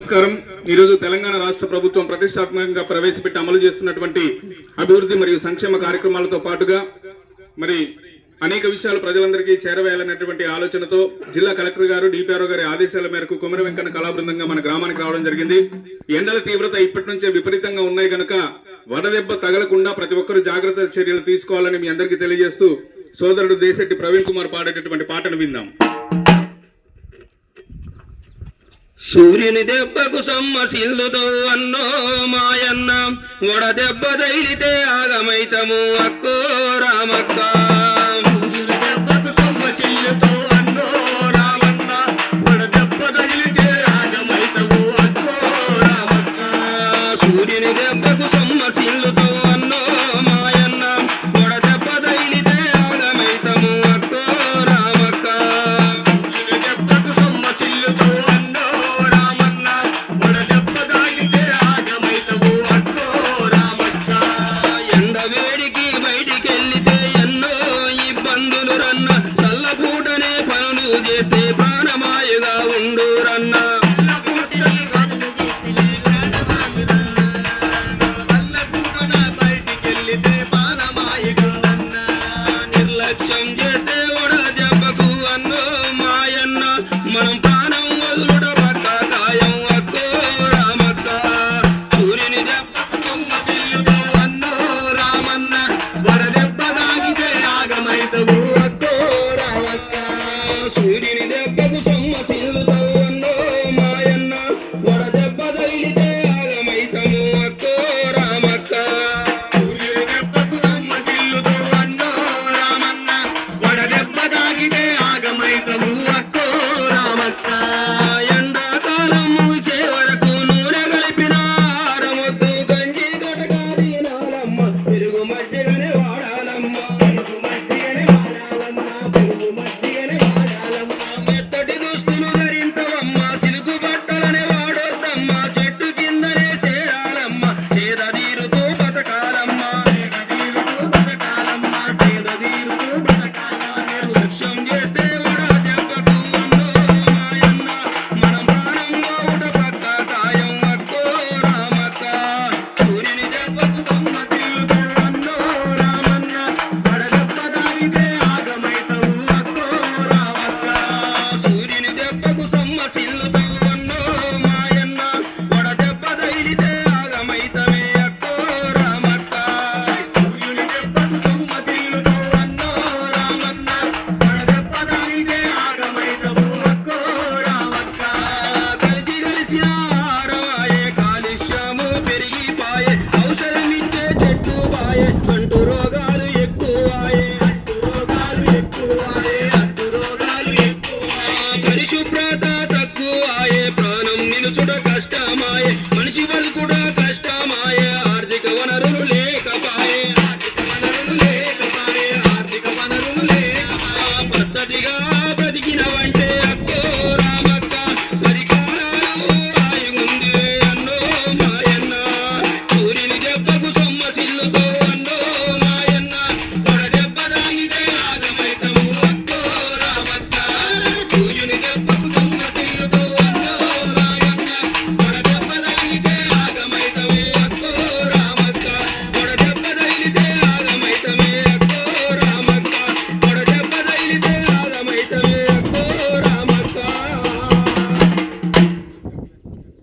నమస్కారం. ఈరోజు తెలంగాణ రాష్ట్ర ప్రభుత్వం ప్రతిష్టాత్మకంగా ప్రవేశపెట్టి అమలు చేస్తున్నటువంటి అభివృద్ధి మరియు సంక్షేమ కార్యక్రమాలతో పాటుగా మరి అనేక విషయాలు ప్రజలందరికీ చేరవేయాలనేటువంటి ఆలోచనతో జిల్లా కలెక్టర్ గారు డిపిఆర్ఓ గారి ఆదేశాల మేరకు కుమర వెంకన్న కళాబృందంగా మన గ్రామానికి రావడం జరిగింది. ఎండల తీవ్రత ఇప్పటి నుంచే విపరీతంగా ఉన్నాయి కనుక వడదెబ్బ తగలకుండా ప్రతి ఒక్కరు జాగ్రత్త చర్యలు తీసుకోవాలని మీ అందరికీ తెలియజేస్తూ సోదరుడు దేశెట్టి ప్రవీణ్ కుమార్ పాడేటటువంటి పాటను విందాం. సూర్యుని దెబ్బకు సమ్మసిల్లుతో అన్నో మాయన్న. వడ దెబ్బ దైలితే ఆగమైతము అక్కో రామక్క. சொல்லுடன் కూడా కష్టమాయే. మనిషి వాళ్ళు కూడా